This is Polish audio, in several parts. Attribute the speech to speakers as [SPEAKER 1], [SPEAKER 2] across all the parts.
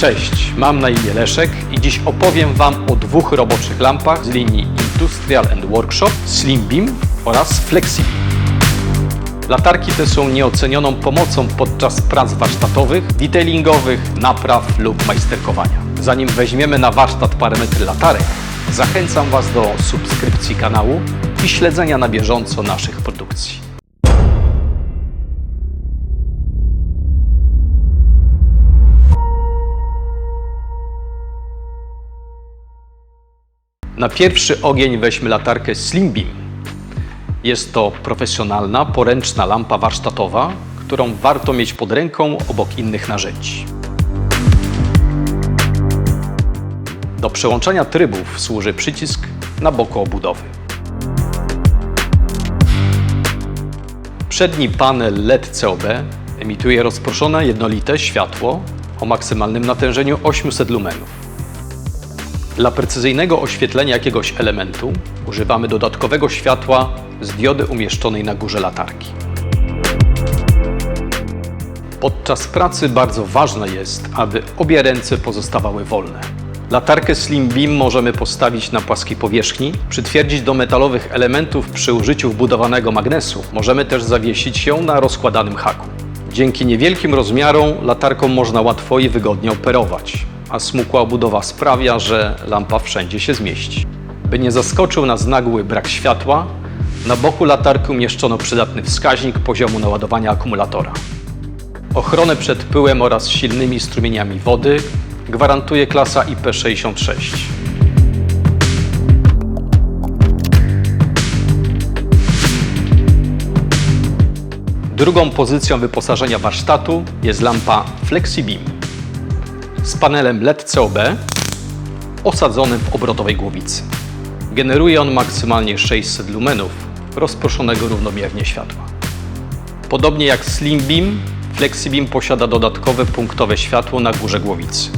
[SPEAKER 1] Cześć, mam na imię Leszek i dziś opowiem Wam o dwóch roboczych lampach z linii Industrial and Workshop Slim Beam oraz FlexiBeam. Latarki te są nieocenioną pomocą podczas prac warsztatowych, detailingowych, napraw lub majsterkowania. Zanim weźmiemy na warsztat parametry latarek, zachęcam Was do subskrypcji kanału i śledzenia na bieżąco naszych produkcji. Na pierwszy ogień weźmy latarkę Slim Beam. Jest to profesjonalna, poręczna lampa warsztatowa, którą warto mieć pod ręką obok innych narzędzi. Do przełączania trybów służy przycisk na boku obudowy. Przedni panel LED COB emituje rozproszone jednolite światło o maksymalnym natężeniu 800 lumenów. Dla precyzyjnego oświetlenia jakiegoś elementu używamy dodatkowego światła z diody umieszczonej na górze latarki. Podczas pracy bardzo ważne jest, aby obie ręce pozostawały wolne. Latarkę Slim Beam możemy postawić na płaskiej powierzchni, przytwierdzić do metalowych elementów przy użyciu wbudowanego magnesu. Możemy też zawiesić ją na rozkładanym haku. Dzięki niewielkim rozmiarom latarką można łatwo i wygodnie operować, a smukła obudowa sprawia, że lampa wszędzie się zmieści. By nie zaskoczył nas nagły brak światła, na boku latarki umieszczono przydatny wskaźnik poziomu naładowania akumulatora. Ochronę przed pyłem oraz silnymi strumieniami wody gwarantuje klasa IP66. Drugą pozycją wyposażenia warsztatu jest lampa FlexiBeam z panelem LED COB osadzonym w obrotowej głowicy. Generuje on maksymalnie 600 lumenów rozproszonego równomiernie światła. Podobnie jak Slim Beam, FlexiBeam posiada dodatkowe punktowe światło na górze głowicy.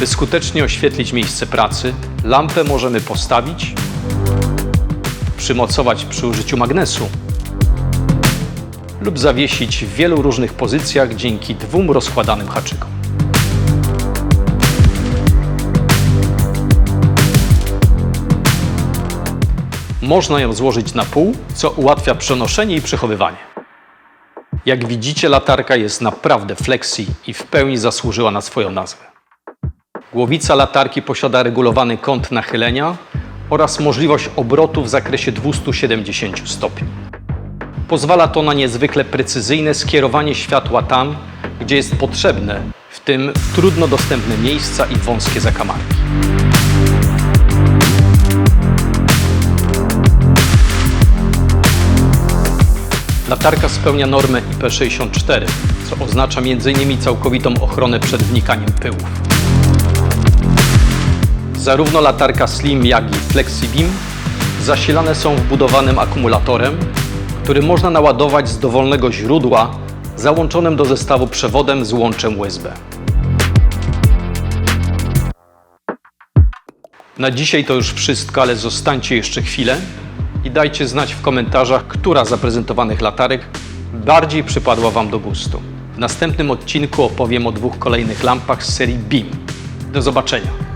[SPEAKER 1] By skutecznie oświetlić miejsce pracy, lampę możemy postawić, przymocować przy użyciu magnesu lub zawiesić w wielu różnych pozycjach dzięki dwóm rozkładanym haczykom. Można ją złożyć na pół, co ułatwia przenoszenie i przechowywanie. Jak widzicie, latarka jest naprawdę flexi i w pełni zasłużyła na swoją nazwę. Głowica latarki posiada regulowany kąt nachylenia oraz możliwość obrotu w zakresie 270 stopni. Pozwala to na niezwykle precyzyjne skierowanie światła tam, gdzie jest potrzebne, w tym trudno dostępne miejsca i wąskie zakamarki. Latarka spełnia normę IP64, co oznacza m.in. całkowitą ochronę przed wnikaniem pyłów. Zarówno latarka Slim, jak i FlexiBeam zasilane są wbudowanym akumulatorem, który można naładować z dowolnego źródła załączonym do zestawu przewodem z łączem USB. Na dzisiaj to już wszystko, ale zostańcie jeszcze chwilę i dajcie znać w komentarzach, która z zaprezentowanych latarek bardziej przypadła Wam do gustu. W następnym odcinku opowiem o dwóch kolejnych lampach z serii Beam. Do zobaczenia!